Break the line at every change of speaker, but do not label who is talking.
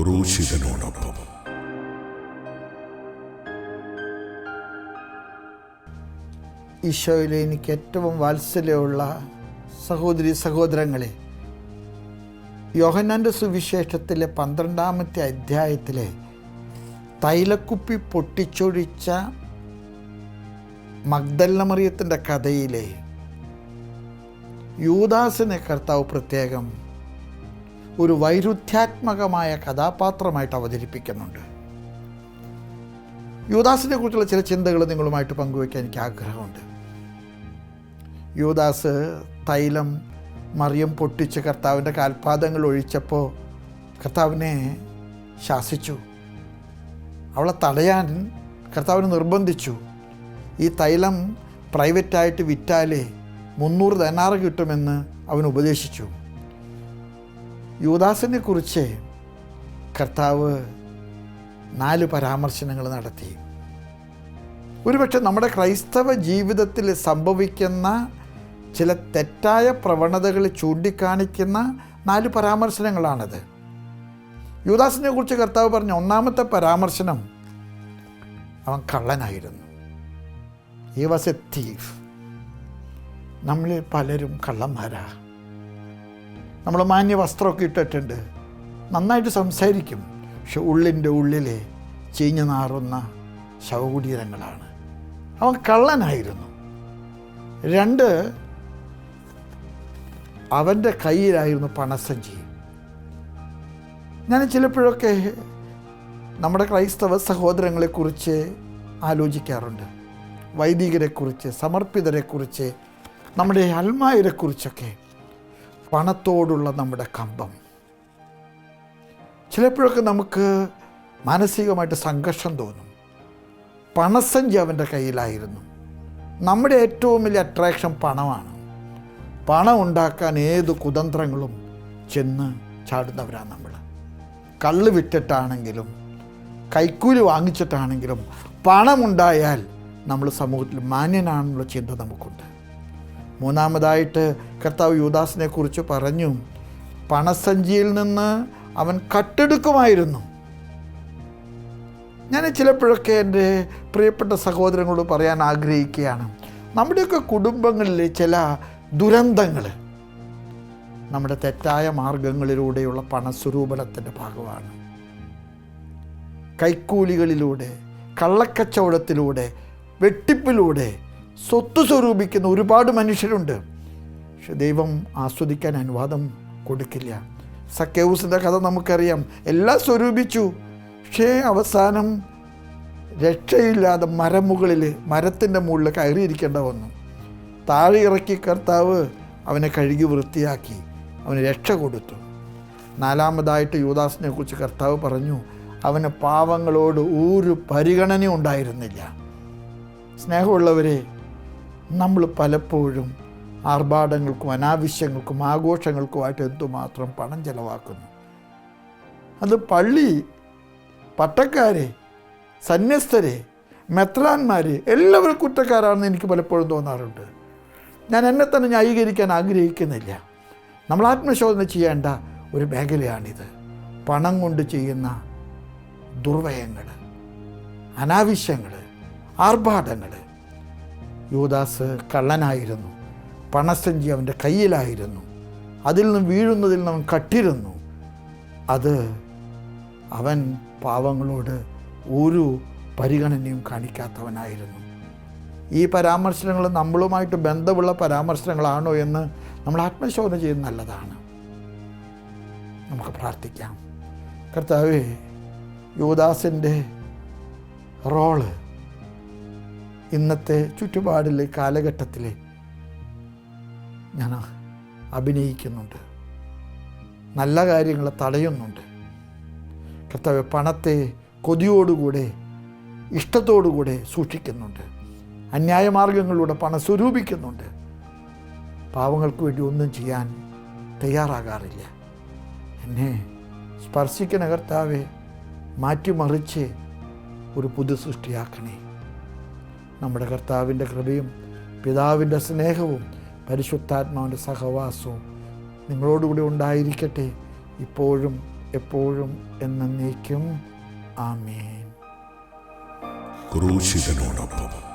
ക്രൂശിതനോടൊപ്പം.
ഈശോയിലെ എനിക്ക് ഏറ്റവും വാത്സല്യമുള്ള സഹോദരി സഹോദരങ്ങളെ യോഹന്നാന്റെ സുവിശേഷത്തിലെ പന്ത്രണ്ടാമത്തെ അധ്യായത്തിലെ തൈലക്കുപ്പി പൊട്ടിച്ചൊഴിച്ച മഗ്ദല്ലമറിയത്തിന്റെ കഥയിലെ യൂദാസിനെ കർത്താവ് പ്രത്യേകം ഒരു വൈരുദ്ധ്യാത്മകമായ കഥാപാത്രമായിട്ട് അവതരിപ്പിക്കുന്നുണ്ട്. യുവദാസിനെ കുറിച്ചുള്ള ചില ചിന്തകൾ നിങ്ങളുമായിട്ട് പങ്കുവയ്ക്കാൻ എനിക്ക് ആഗ്രഹമുണ്ട്. യുവദാസ് തൈലം മറിയം പൊട്ടിച്ച് കർത്താവിന്റെ കാൽപാദങ്ങൾ ഒഴിച്ചപ്പോൾ കർത്താവിനെ ശാസിച്ചു. അവളെ തടയാൻ കർത്താവിനെ നിർബന്ധിച്ചു. ഈ തൈലം പ്രൈവറ്റായിട്ട് വിറ്റാലേ മുന്നൂറ് ദനാറ് കിട്ടുമെന്ന് അവൻ ഉപദേശിച്ചു. യൂദാസിനെ കുറിച്ച് കർത്താവ് നാല് പരാമർശനങ്ങൾ നടത്തി. ഒരുപക്ഷെ നമ്മുടെ ക്രൈസ്തവ ജീവിതത്തിൽ സംഭവിക്കുന്ന ചില തെറ്റായ പ്രവണതകൾ ചൂണ്ടിക്കാണിക്കുന്ന നാല് പരാമർശനങ്ങളാണത്. യുവദാസിനെ കുറിച്ച് കർത്താവ് പറഞ്ഞ ഒന്നാമത്തെ പരാമർശനം അവൻ കള്ളനായിരുന്നു. ഈ വാസ് എ തീഫ് നമ്മളിൽ പലരും കള്ളന്മാരാ. നമ്മൾ മാന്യ വസ്ത്രമൊക്കെ ഇട്ടിട്ടുണ്ട്. നന്നായിട്ട് സംസാരിക്കും. പക്ഷെ ഉള്ളിന്റെ ഉള്ളിൽ ചീഞ്ഞു നാറുന്ന ശവകുടീരങ്ങളാണ്. അവൻ കള്ളനായിരുന്നു. രണ്ട് അവന്റെ കയ്യിലായിരുന്നു പണസഞ്ചി. ഞാൻ ചിലപ്പോഴൊക്കെ നമ്മുടെ ക്രൈസ്തവ സഹോദരങ്ങളെക്കുറിച്ച് ആലോചിക്കാറുണ്ട്. വൈദികരെക്കുറിച്ച് സമർപ്പിതരെക്കുറിച്ച് നമ്മുടെ അൽമായരെക്കുറിച്ചൊക്കെ. പണത്തോടുള്ള നമ്മുടെ കമ്പം. ചിലപ്പോഴൊക്കെ നമുക്ക് മാനസികമായിട്ട് സംഘർഷം തോന്നും. പണസഞ്ചി അവന്റെ കയ്യിലായിരുന്നു. നമ്മുടെ ഏറ്റവും വലിയ അട്രാക്ഷൻ പണമാണ്. പണം ഉണ്ടാക്കാൻ ഏത് കുതന്ത്രങ്ങളും ചെന്ന് ചാടുന്നവരാണ് നമ്മൾ. കള്ള് വിറ്റിട്ടാണെങ്കിലും കൈക്കൂലി വാങ്ങിച്ചിട്ടാണെങ്കിലും പണമുണ്ടായാൽ നമ്മൾ സമൂഹത്തിൽ മാന്യനാണെന്നുള്ള ചിന്ത നമുക്കുണ്ട്. മൂന്നാമതായിട്ട് കർത്താവ് യൂദാസിനെ കുറിച്ച് പറഞ്ഞു. പണസഞ്ചിയിൽ നിന്ന് അവൻ കട്ടെടുക്കുമായിരുന്നു. ഞാൻ ചിലപ്പോഴൊക്കെ എന്റെ പ്രിയപ്പെട്ട സഹോദരങ്ങളോട് പറയാൻ ആഗ്രഹിക്കുകയാണ്. നമ്മുടെയൊക്കെ കുടുംബങ്ങളിൽ ചില ദുരന്തങ്ങൾ നമ്മുടെ തെറ്റായ മാർഗങ്ങളിലൂടെയുള്ള പണസ്വരൂപണത്തിന്റെ ഭാഗമാണ്. കൈക്കൂലികളിലൂടെ കള്ളക്കച്ചവടത്തിലൂടെ വെട്ടിപ്പിലൂടെ സ്വത്ത് സ്വരൂപിക്കുന്ന ഒരുപാട് മനുഷ്യരുണ്ട്. പക്ഷെ ദൈവം ആസ്വദിക്കാൻ അനുവാദം കൊടുക്കില്ല. സക്കേവൂസിന്റെ കഥ നമുക്കറിയാം. എല്ലാം സ്വരൂപിച്ചു. പക്ഷേ അവസാനം രക്ഷയില്ലാതെ മരമുകളിൽ മരത്തിന്റെ മുകളിൽ കയറിയിരിക്കേണ്ട വന്നു. താഴെ ഇറക്കി കർത്താവ് അവനെ കഴുകി വൃത്തിയാക്കി. അവന് രക്ഷ കൊടുത്തു. നാലാമതായിട്ട് യുവദാസിനെ കുറിച്ച് കർത്താവ് പറഞ്ഞു അവന് പാവങ്ങളോട് ഒരു പരിഗണന ഉണ്ടായിരുന്നില്ല. സ്നേഹമുള്ളവരെ നമ്മൾ പലപ്പോഴും ആർഭാടങ്ങൾക്കും അനാവശ്യങ്ങൾക്കും ആഘോഷങ്ങൾക്കുമായിട്ട് എന്തുമാത്രം പണം ചെലവാക്കുന്നു. അത് പള്ളി പട്ടക്കാരെ സന്യസ്തരെ മെത്രാന്മാർ എല്ലാവരും കുറ്റക്കാരാണെന്ന് എനിക്ക് പലപ്പോഴും തോന്നാറുണ്ട്. ഞാൻ എന്നെ തന്നെ ന്യായീകരിക്കാൻ ആഗ്രഹിക്കുന്നില്ല. നമ്മൾ ആത്മശോധന ചെയ്യേണ്ട ഒരു മേഖലയാണിത്. പണം കൊണ്ട് ചെയ്യുന്ന ദുർവയങ്ങൾ അനാവശ്യങ്ങൾ ആർഭാടങ്ങൾ യൂദാസ് കള്ളനായിരുന്നു. പണസഞ്ചി അവന്റെ കയ്യിലായിരുന്നു. അതിൽ നിന്ന് വീഴുന്നതിൽ നിന്ന് അവൻ കട്ടിരുന്നു. അത് അവൻ പാവങ്ങളോട് ഒരു പരിഗണനയും കാണിക്കാത്തവനായിരുന്നു. ഈ പരാമർശനങ്ങൾ നമ്മളുമായിട്ട് ബന്ധമുള്ള പരാമർശങ്ങളാണോ എന്ന് നമ്മൾ ആത്മശോധന ചെയ്യുന്നത് നല്ലതാണ്. നമുക്ക് പ്രാർത്ഥിക്കാം. കർത്താവേ യുവദാസിന്റെ റോൾ ഇന്നത്തെ ചുറ്റുപാടിലെ കാലഘട്ടത്തിൽ ഞാൻ അഭിനയിക്കുന്നുണ്ട്. നല്ല കാര്യങ്ങൾ തടയുന്നുണ്ട്. കർത്താവ് പണത്തെ കൊതിയോടുകൂടെ ഇഷ്ടത്തോടുകൂടെ സൂക്ഷിക്കുന്നുണ്ട്. അന്യായ അന്യായമാർഗങ്ങളിലൂടെ പണം സ്വരൂപിക്കുന്നുണ്ട്. പാവങ്ങൾക്ക് വേണ്ടി ഒന്നും ചെയ്യാൻ തയ്യാറാകാറില്ല. എന്നെ സ്പർശിക്കണ കർത്താവെ മാറ്റിമറിച്ച് ഒരു പുതു സൃഷ്ടിയാക്കണേ നമ്മുടെ കർത്താവിന്റെ കൃപയും പിതാവിന്റെ സ്നേഹവും പരിശുദ്ധാത്മാവിന്റെ സഹവാസവും നിങ്ങളോടുകൂടി ഉണ്ടായിരിക്കട്ടെ. ഇപ്പോഴും എപ്പോഴും എന്നേക്കും. ആമേൻ.
ക്രൂശിതനോടൊപ്പം